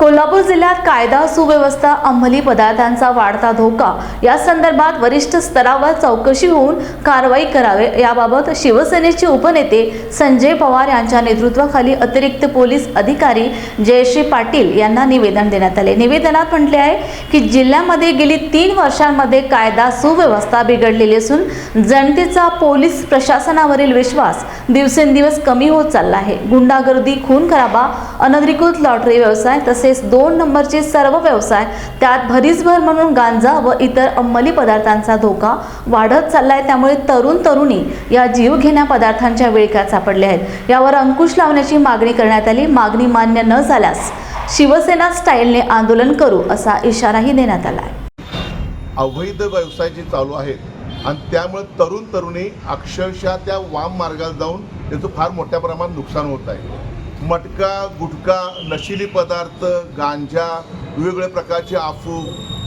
कोल्हापूर जिल्ह्यात कायदा सुव्यवस्था अंमली पदार्थांचा वाढता धोका या संदर्भात वरिष्ठ स्तरावर चौकशी होऊन कारवाई करावे. याबाबत शिवसेनेचे उपनेते संजय पवार यांच्या नेतृत्वाखाली अतिरिक्त पोलीस अधिकारी जयश्री पाटील यांना निवेदन देण्यात आले. निवेदनात म्हटले आहे की जिल्ह्यामध्ये गेली तीन वर्षांमध्ये कायदा सुव्यवस्था बिघडलेली असून जनतेचा पोलीस प्रशासनावरील विश्वास दिवसेंदिवस कमी होत चालला आहे. गुंडागर्दी खून खराबा अनधिकृत लॉटरी व्यवसाय तसेच दोन नंबरचे सर्व व्यवसाय त्यात भरीसभर म्हणून गांजा व इतर अंमली पदार्थांचा धोका वाढत चाललाय. त्यामुळे तरुण तरुणी या जीवघेण्या पदार्थांच्या विळख्यात सापडले आहेत. यावर अंकुश लावण्याची मागणी करण्यात आली. मागणी मान्य न झाल्यास शिवसेना स्टाईलने आंदोलन करू असा इशाराही देण्यात आला आहे अवैध व्यवसाय जे चालू आहेत आणि त्यामुळे तरुण तरुणी अक्षरशः त्या वाम मार्गाला जाऊन त्याचं फार मोठ्या प्रमाणात नुकसान होत आहे. मटका गुटखा नशिली पदार्थ गांजा वेगवेगळ्या प्रकारचे आफू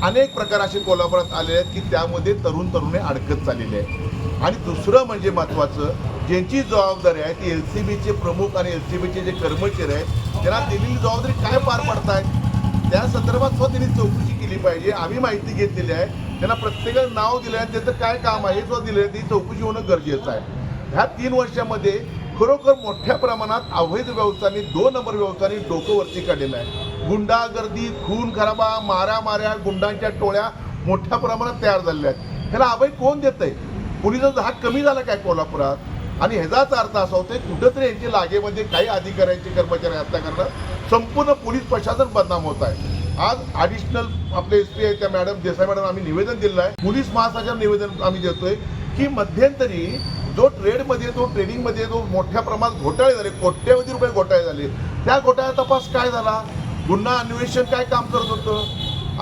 अनेक प्रकार असे कोल्हापुरात आलेले आहेत की त्यामध्ये तरुण तरुणी अडकत चाललेले आहेत. आणि दुसरं म्हणजे महत्त्वाचं ज्यांची जबाबदारी आहे ती एल सी बीचे प्रमुख आणि एल सी बीचे जे कर्मचारी आहेत त्यांना दिलेली जबाबदारी काय पार पडतायत? त्या संदर्भात सुद्धा त्यांनी चौकशी केली पाहिजे. आम्ही माहिती घेतलेली आहे. त्यांना प्रत्येकाला नाव दिलं आहे त्याचं काय काम आहे हे सुद्धा दिलं आहे ती चौकशी होणं गरजेचं आहे. ह्या तीन वर्षामध्ये खरोखर मोठ्या प्रमाणात अवैध व्यवस्थांनी दोन नंबर व्यवस्थांनी डोकं वरती काढलेलं आहे. गुंडागर्दी खून खराबा माऱ्या गुंडांच्या टोळ्या मोठ्या प्रमाणात तयार झालेल्या आहेत. ह्याला अभय कोण देत आहे पोलिसांचा हात कमी झाला काय कोल्हापुरात? आणि ह्याचाच अर्थ असा होतोय कुठंतरी यांच्या लागेमध्ये काही अधिकाऱ्यांचे कर्मचारी हत्या करणं संपूर्ण पोलीस प्रशासन बदनाम होत आहे. आज ॲडिशनल आपले एस पी आहे त्या मॅडम देसाई मॅडम आम्ही निवेदन दिलेलं आहे. पोलीस महासंचालक निवेदन आम्ही देतोय की मध्यंतरी जो ट्रेडमध्ये तो ट्रेडिंगमध्ये जो मोठ्या प्रमाणात घोटाळे झाले कोट्यवधी रुपये घोटाळे झाले. त्या घोटाळ्या तपास काय झाला? गुन्हा अन्वेषण काय काम करत होतं?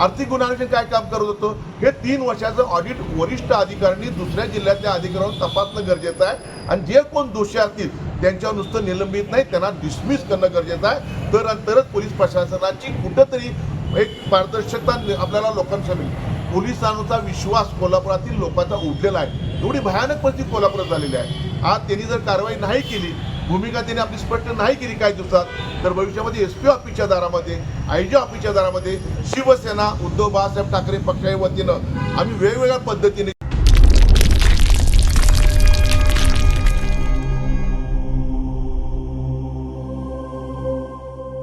आर्थिक गुन्हा अन्वेषण काय काम करत होतं? हे तीन वर्षाचं ऑडिट वरिष्ठ अधिकाऱ्यांनी दुसऱ्या जिल्ह्यातल्या अधिकाऱ्यांवर तपासणं गरजेचं आहे. आणि जे कोण दोषी असतील त्यांच्यावर नुसतं निलंबित नाही त्यांना डिसमिस करणं गरजेचं आहे. तर तरच पोलीस प्रशासनाची कुठंतरी एक पारदर्शकता आपल्याला लोकांच्या मिळेल. पोलिसांचा विश्वास कोल्हापुरातील लोकांचा उठलेला आहे. एवढी भयानक परिस्थिती कोल्हापुरात झालेली आहे. आज त्यांनी जर कारवाई नाही केली भूमिका त्यांनी आपली स्पष्ट नाही केली काही दिवसात तर भविष्यामध्ये एस पी ऑफिसच्या दारामध्ये आय जी ऑफिसच्या दारामध्ये शिवसेना उद्धव बाळासाहेब ठाकरे पक्षाच्या वतीनं आम्ही वेगवेगळ्या पद्धतीने